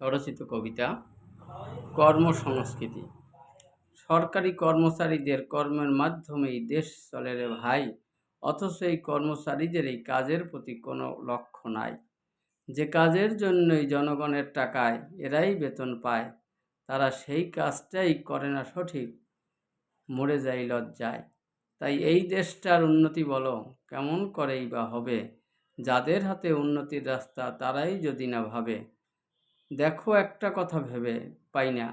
স্বরচিত কবিতা, কর্মসংস্কৃতি। সরকারি কর্মচারীদের কর্মের মাধ্যমেই দেশ চলে রে ভাই, অথচ এই কর্মচারীদের এই কাজের প্রতি কোনো লক্ষ্য নাই। যে কাজের জন্যই জনগণের টাকায় এরাই বেতন পায়, তারা সেই কাজটাই করে না সঠিক, মরে যায় লজ্জায়। তাই এই দেশটার উন্নতি বলো, কেমন করেই বা হবে? যাদের হাতে উন্নতির রাস্তা তারাই যদি না ভাবে দেখো একটা কথা ভেবে পাই না।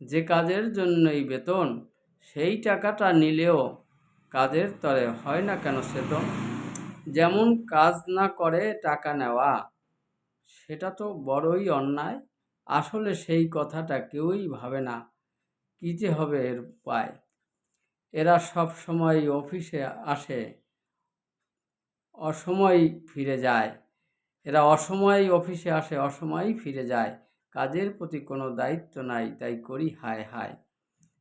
যে কাজের জন্যই বেতন, সেই টাকাটা নিলেও কাজের তরে হয় না কেন সে তো? যেমন কাজ না করে টাকা নেওয়া, সেটা তো বড়ই অন্যায়। আসলে সেই কথাটা কেউই ভাবে না, কী যে হবে এর উপায়? এরা সব সময় অফিসে আসে, অসময় ফিরে যায়। এরা অসময়ে অফিসে আসে, অসময়েই ফিরে যায়। কাজের প্রতি কোনো দায়িত্ব নাই, তাই করি হায় হায়।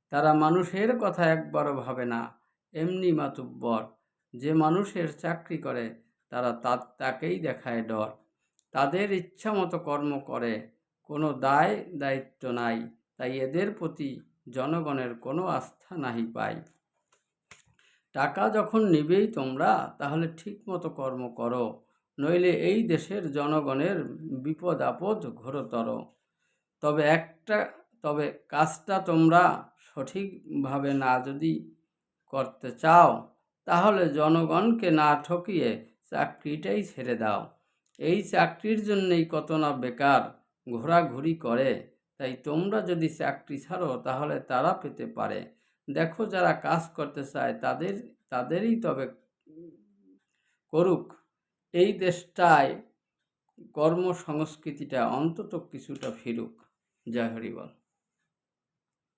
তারা মানুষের কথা একবারও ভাবে না, এমনি মাতুব্বর। যে মানুষের চাকরি করে, তারা তাকেই দেখায় ডর। তাদের ইচ্ছা মতো কর্ম করে, কোনো দায়, দায়িত্ব নাই, তাই এদের প্রতি জনগণের কোনো আস্থা নাহি পাই। টাকা যখন নিবেই তোমরা, তাহলে ঠিক মতো কর্ম করো। নইলে এই দেশের জনগণের বিপদ আপদ ঘোরতর। তবে একটা, তবে কাজটা তোমরা সঠিকভাবে না যদি করতে চাও, তাহলে জনগণকে না ঠকিয়ে চাকরিটাই ছেড়ে দাও। এই চাকরির জন্যেই কত না বেকার ঘোরাঘুরি করে। তাই তোমরা যদি চাকরি ছাড়ো, তাহলে তারা পেতে পারে। দেখো যারা কাজ করতে চায়, তাদের, তাদেরই তবে করুক। এই দেশটায় কর্মসংস্কৃতিটা অন্তত কিছুটা ফিরুক। জয় হরিবল